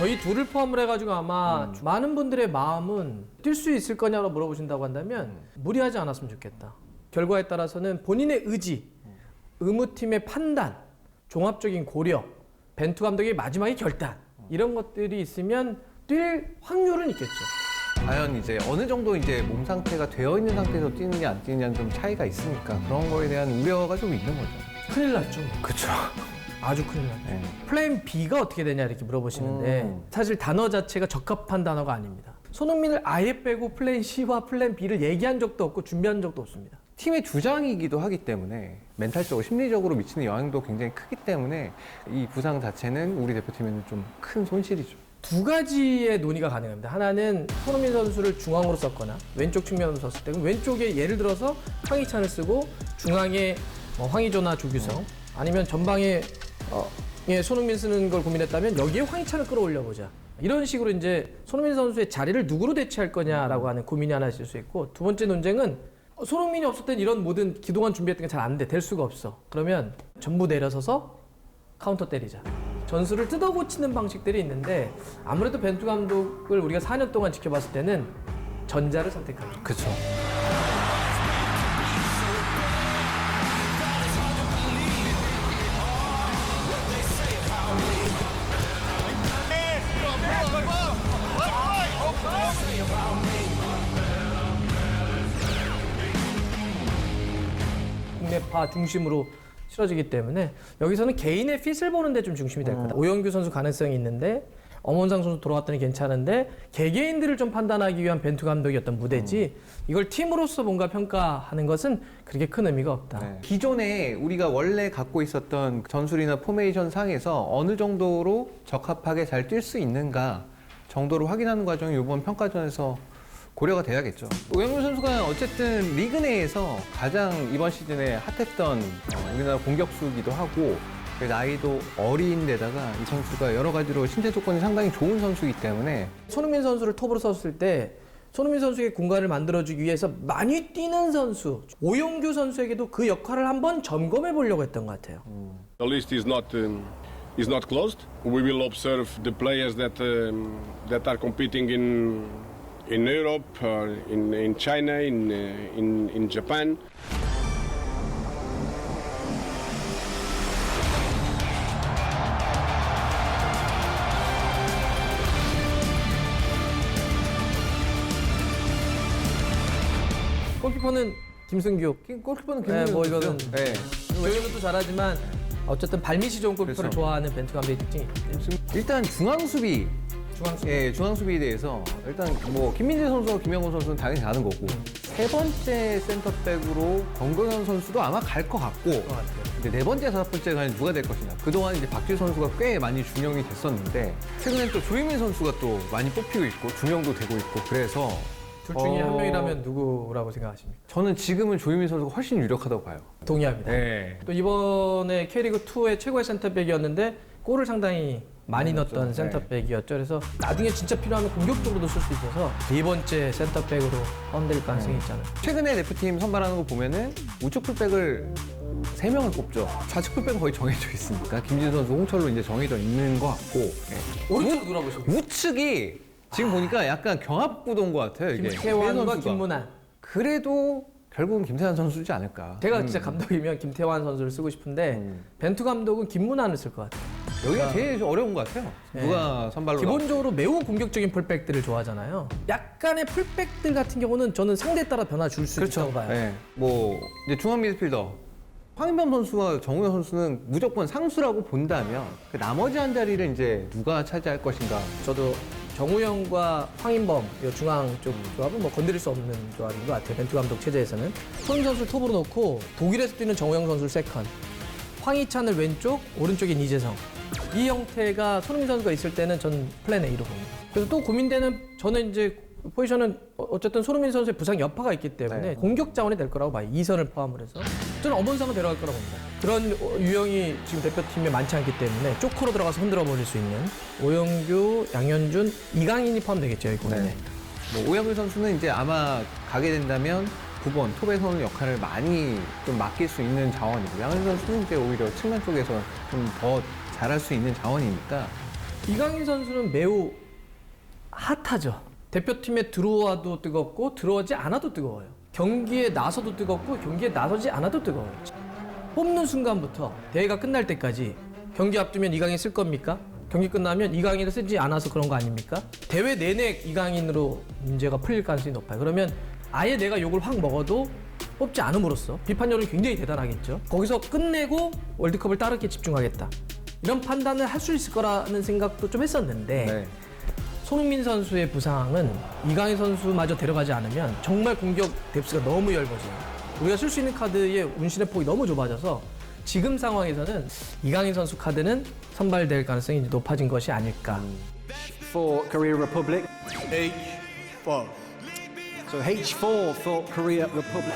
저희 둘을 포함을 해가지고 아마 음. 많은 분들의 마음은 뛸 수 있을 거냐고 물어보신다고 한다면 음. 무리하지 않았으면 좋겠다. 결과에 따라서는 본인의 의지, 의무팀의 판단, 종합적인 고려, 벤투 감독의 마지막의 결단 이런 것들이 있으면 뛸 확률은 있겠죠. 과연 이제 어느 정도 이제 몸 상태가 되어 있는 상태에서 뛰느냐 안 뛰느냐는 좀 차이가 있으니까 그런 거에 대한 우려가 좀 있는 거죠. 큰일 났죠. 그렇죠. 아주 큰일 났죠. 네. 플랜 B가 어떻게 되냐 이렇게 물어보시는데 음. 사실 단어 자체가 적합한 단어가 아닙니다. 손흥민을 아예 빼고 플랜 C와 플랜 B를 얘기한 적도 없고 준비한 적도 없습니다. 팀의 주장이기도 하기 때문에 멘탈적으로 심리적으로 미치는 영향도 굉장히 크기 때문에 이 부상 자체는 우리 대표팀에는 좀 큰 손실이죠. 두 가지의 논의가 가능합니다. 하나는 손흥민 선수를 중앙으로 썼거나 왼쪽 측면으로 썼을 때 그럼 왼쪽에 예를 들어서 황희찬을 쓰고 중앙에 뭐 황희조나 조규성 아니면 전방에 어, 예, 손흥민 쓰는 걸 고민했다면 여기에 황희찬을 끌어올려 보자. 이런 식으로 이제 손흥민 선수의 자리를 누구로 대체할 거냐라고 하는 고민이 하나 있을 수 있고 두 번째 논쟁은 어, 손흥민이 없을 땐 이런 모든 기동안 준비했던 게 잘 안 돼. 될 수가 없어. 그러면 전부 내려서서 카운터 때리자. 전술을 뜯어 고치는 방식들이 있는데 아무래도 벤투 감독을 우리가 4년 동안 지켜봤을 때는 전자를 선택합니다. 그렇죠. 국내파 중심으로 치러지기 때문에 여기서는 개인의 핏을 보는 데 좀 중심이 될 거다. 오영규 선수 가능성이 있는데 엄원상 선수 돌아왔더니 괜찮은데 개개인들을 좀 판단하기 위한 벤투 감독이었던 무대지 이걸 팀으로서 뭔가 평가하는 것은 그렇게 큰 의미가 없다. 네. 기존에 우리가 원래 갖고 있었던 전술이나 포메이션 상에서 어느 정도로 적합하게 잘 뛸 수 있는가 정도로 확인하는 과정이 이번 평가전에서 고려가 돼야겠죠. 오영민 선수가 어쨌든 리그 내에서 가장 이번 시즌에 핫했던 어, 우리나라 공격수기도 하고 그 나이도 어린 데다가 이 선수가 여러 가지로 신체 조건이 상당히 좋은 선수이기 때문에 손흥민 선수를 톱으로 썼을 때 손흥민 선수에게 공간을 만들어주기 위해서 많이 뛰는 선수 오영규 선수에게도 그 역할을 한번 점검해 보려고 했던 것 같아요. The list is not um, is not closed. We will observe the players that um, that are competing in in Europe, or in in China, in uh, in in Japan. 골키퍼는 김승규. 골키퍼는 네, 뭐 이거는 네. 조현우도 잘하지만 어쨌든 발밑이 좋은 골키퍼를 그렇죠. 좋아하는 벤투 감독의 특징이 있기 때문에 일단 중앙 수비 중앙수 예, 중앙 수비에 대해서 일단 뭐 김민재 선수와 김영훈 선수는 당연히 가는 거고 세 번째 센터백으로 권경현 선수도 아마 갈 것 같고 것 같아요. 근데 네 번째, 다섯 번째 과연 누가 될 것이냐. 그동안 이제 박지우 선수가 꽤 많이 준영이 됐었는데 최근엔 또 조희민 선수가 또 많이 뽑히고 있고 준영도 되고 있고 그래서 둘 중에 어, 한 명이라면 누구라고 생각하십니까? 저는 지금은 조희민 선수가 훨씬 유력하다고 봐요. 동의합니다. 네. 또 이번에 K리그 2의 최고의 센터백이었는데 골을 상당히 많이 그렇죠. 넣었던 네. 센터백이었죠. 그래서 나중에 진짜 필요하면 공격적으로도 쓸 수 있어서 네 번째 센터백으로 포함될 가능성이 있잖아요. 최근에 대표팀 선발하는 거 보면은 우측 풀백을 세 명을 뽑죠. 좌측 풀백은 거의 정해져 있으니까 김진 선수, 홍철로 이제 정해져 있는 것 같고 예. 오른쪽 보십니까? 우측이 지금 보니까 약간 경합구도인 것 같아요. 이게 김태환과. 김문환. 그래도 결국은 김태환 선수지 않을까. 제가 진짜 감독이면 김태환 선수를 쓰고 싶은데 음. 벤투 감독은 김문환을 쓸 것 같아요. 여기가 제일 어려운 것 같아요. 네. 누가 선발로 기본적으로 매우 공격적인 풀백들을 좋아하잖아요. 약간의 풀백들 같은 경우는 저는 상대에 따라 변화 줄수 그렇죠. 있다고 봐요. 네. 뭐 이제 중앙 미드필더 황인범 선수와 정우영 선수는 무조건 상수라고 본다면 그 나머지 한 자리를 이제 누가 차지할 것인가. 저도 정우영과 황인범 이 중앙 쪽 조합은 뭐 건드릴 수 없는 조합인 것 같아요. 벤투 감독 체제에서는 손흥민 선수를 톱으로 놓고 독일에서 뛰는 정우영 선수를 세컨, 황희찬을 왼쪽, 오른쪽에 이재성. 이 형태가 손흥민 선수가 있을 때는 전 플랜 A로 봅니다. 그래서 또 고민되는 저는 이제 포지션은 어- 어쨌든 손흥민 선수의 부상 여파가 있기 때문에 네. 공격 자원이 될 거라고 봐요. 이선을 포함을 해서. 저는 엄원상은 데려갈 거라고 봅니다. 그런 어, 유형이 지금 대표팀에 많지 않기 때문에 쪼크로 들어가서 흔들어 버릴 수 있는 오영규, 양현준, 이강인이 포함되겠죠, 이 공간에. 네. 뭐 오영규 선수는 이제 아마 가게 된다면 9번 톱에 서는 역할을 많이 좀 맡길 수 있는 자원이고 양현 선수는 이제 오히려 측면 쪽에서 좀 더 잘할 수 있는 자원이니까 이강인 선수는 매우 핫하죠. 대표팀에 들어와도 뜨겁고 들어오지 않아도 뜨거워요. 경기에 나서도 뜨겁고 경기에 나서지 않아도 뜨거워요. 뽑는 순간부터 대회가 끝날 때까지 경기 앞두면 이강인 쓸 겁니까? 경기 끝나면 이강인을 쓰지 않아서 그런 거 아닙니까? 대회 내내 이강인으로 문제가 풀릴 가능성이 높아요. 그러면 아예 내가 욕을 확 먹어도 뽑지 않음으로써 비판 여론이 굉장히 대단하겠죠. 거기서 끝내고 월드컵을 따르게 집중하겠다. 이런 판단을 할 수 있을 거라는 생각도 좀 했었는데 네. 손흥민 선수의 부상은 이강인 선수마저 데려가지 않으면 정말 공격 뎁스가 너무 얇아져요. 우리가 쓸 수 있는 카드의 운신의 폭이 너무 좁아져서 지금 상황에서는 이강인 선수 카드는 선발될 가능성이 높아진 것이 아닐까. for Korea Republic. H4. So H4 for Korea Republic.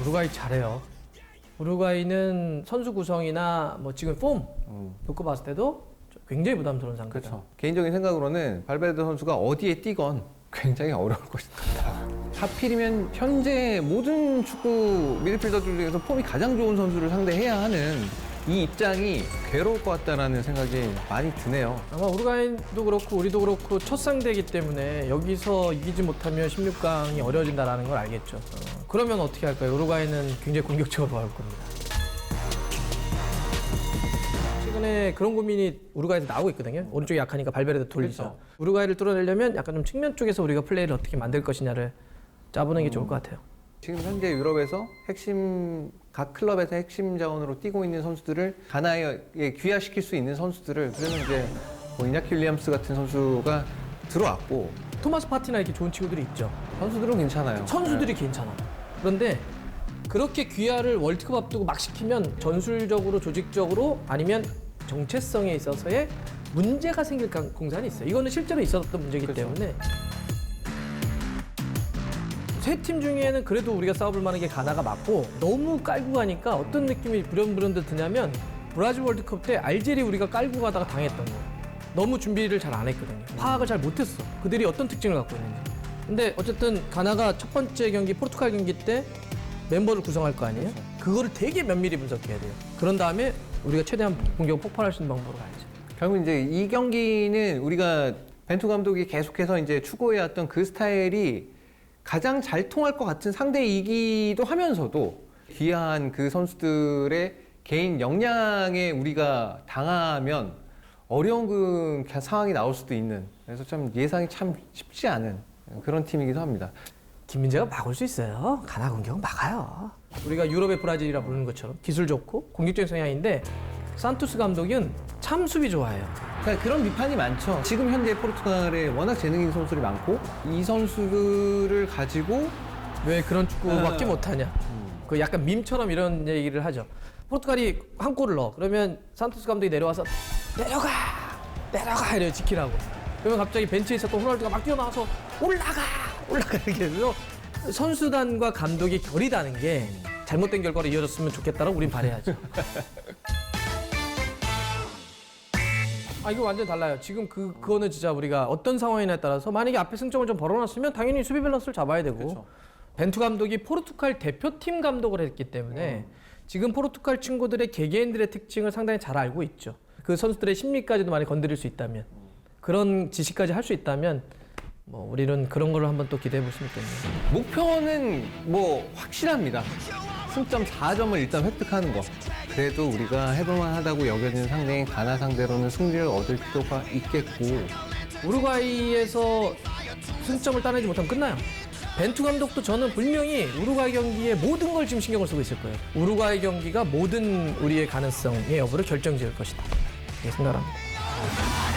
우루과이 잘해요. 우루과이는 선수 구성이나 뭐 지금 폼 놓고 봤을 때도 굉장히 부담스러운 상태다. 그렇죠. 개인적인 생각으로는 발베르데 선수가 어디에 뛰건 굉장히 어려울 것이다. 하필이면 현재 모든 축구 미드필더들 중에서 폼이 가장 좋은 선수를 상대해야 하는 이 입장이 괴로울 것 같다라는 생각이 많이 드네요. 아마 우루과이도 그렇고 우리도 그렇고 첫 상대이기 때문에 여기서 이기지 못하면 16강이 어려워진다라는 걸 알겠죠. 어, 그러면 어떻게 할까요? 우루과이는 굉장히 공격적으로 나올 겁니다. 최근에 그런 고민이 우루과이에서 나오고 있거든요. 오른쪽이 약하니까 발베르데 돌리죠. 그렇죠. 우루과이를 뚫어내려면 약간 좀 측면 쪽에서 우리가 플레이를 어떻게 만들 것이냐를 짜보는 게 좋을 것 같아요. 지금 현재 유럽에서 핵심 각 클럽에서 핵심 자원으로 뛰고 있는 선수들을 가나에 귀화시킬 수 있는 선수들을 그러면 이제 뭐 이냐키 윌리엄스 같은 선수가 들어왔고 토마스 파티나 이렇게 좋은 친구들이 있죠. 선수들은 괜찮아요. 선수들이 괜찮아. 그런데 그렇게 귀화를 월드컵 앞두고 막 시키면 전술적으로 조직적으로 아니면 정체성에 있어서의 문제가 생길 가- 공산이 있어요. 이거는 실제로 있었던 문제이기 그렇죠. 때문에 세 팀 중에는 그래도 우리가 싸워볼 만한 게 가나가 맞고 너무 깔고 가니까 어떤 느낌이 불현불현듯 드냐면 브라질 월드컵 때 알제리 우리가 깔고 가다가 당했던 거. 너무 준비를 잘 안 했거든요. 파악을 잘 못했어. 그들이 어떤 특징을 갖고 있는지. 근데 어쨌든 가나가 첫 번째 경기 포르투갈 경기 때 멤버를 구성할 거 아니에요? 그거를 되게 면밀히 분석해야 돼요. 그런 다음에 우리가 최대한 공격을 폭발할 수 있는 방법으로 가야죠. 결국 이제 이 경기는 우리가 벤투 감독이 계속해서 이제 추구해왔던 그 스타일이 가장 잘 통할 것 같은 상대이기도 하면서도 귀한 그 선수들의 개인 역량에 우리가 당하면 어려운 그 상황이 나올 수도 있는 그래서 참 예상이 참 쉽지 않은 그런 팀이기도 합니다. 김민재가 막을 수 있어요. 가나 공격은 막아요. 우리가 유럽의 브라질이라 부르는 것처럼 기술 좋고 공격적인 성향인데 산투스 감독은 참 수비 좋아해요. 그러니까 그런 비판이 많죠. 지금 현재 포르투갈에 워낙 재능 있는 선수들이 많고 이 선수들을 가지고 왜 그런 축구밖에 아. 못하냐. 그 약간 밈처럼 이런 얘기를 하죠. 포르투갈이 한 골을 넣어. 그러면 산토스 감독이 내려와서 내려가! 내려가! 이래 지키라고. 그러면 갑자기 벤치에 있었던 호날두가 막 뛰어나와서 올라가! 올라가! 이렇게 해서 선수단과 감독이 결이 다는 게 잘못된 결과로 이어졌으면 좋겠다라고 우린 바래야죠. 아 이거 완전 달라요. 지금 그 그거는 진짜 우리가 어떤 상황이냐에 따라서 만약에 앞에 승점을 좀 벌어놨으면 당연히 수비 밸런스를 잡아야 되고 그렇죠. 벤투 감독이 포르투갈 대표팀 감독을 했기 때문에 지금 포르투갈 친구들의 개개인들의 특징을 상당히 잘 알고 있죠. 그 선수들의 심리까지도 많이 건드릴 수 있다면 그런 지시까지 할 수 있다면 뭐 우리는 그런 걸로 한번 또 기대해 볼 수 있겠네요. 목표는 뭐 확실합니다. 승점 4점을 일단 획득하는 거. 그래도 우리가 해볼만 하다고 여겨지는 상대인 가나 상대로는 승리를 얻을 필요가 있겠고. 우루과이에서 승점을 따내지 못하면 끝나요. 벤투 감독도 저는 분명히 우루과이 경기에 모든 걸 지금 신경을 쓰고 있을 거예요. 우루과이 경기가 모든 우리의 가능성의 여부를 결정지을 것이다. 이렇게 생각합니다.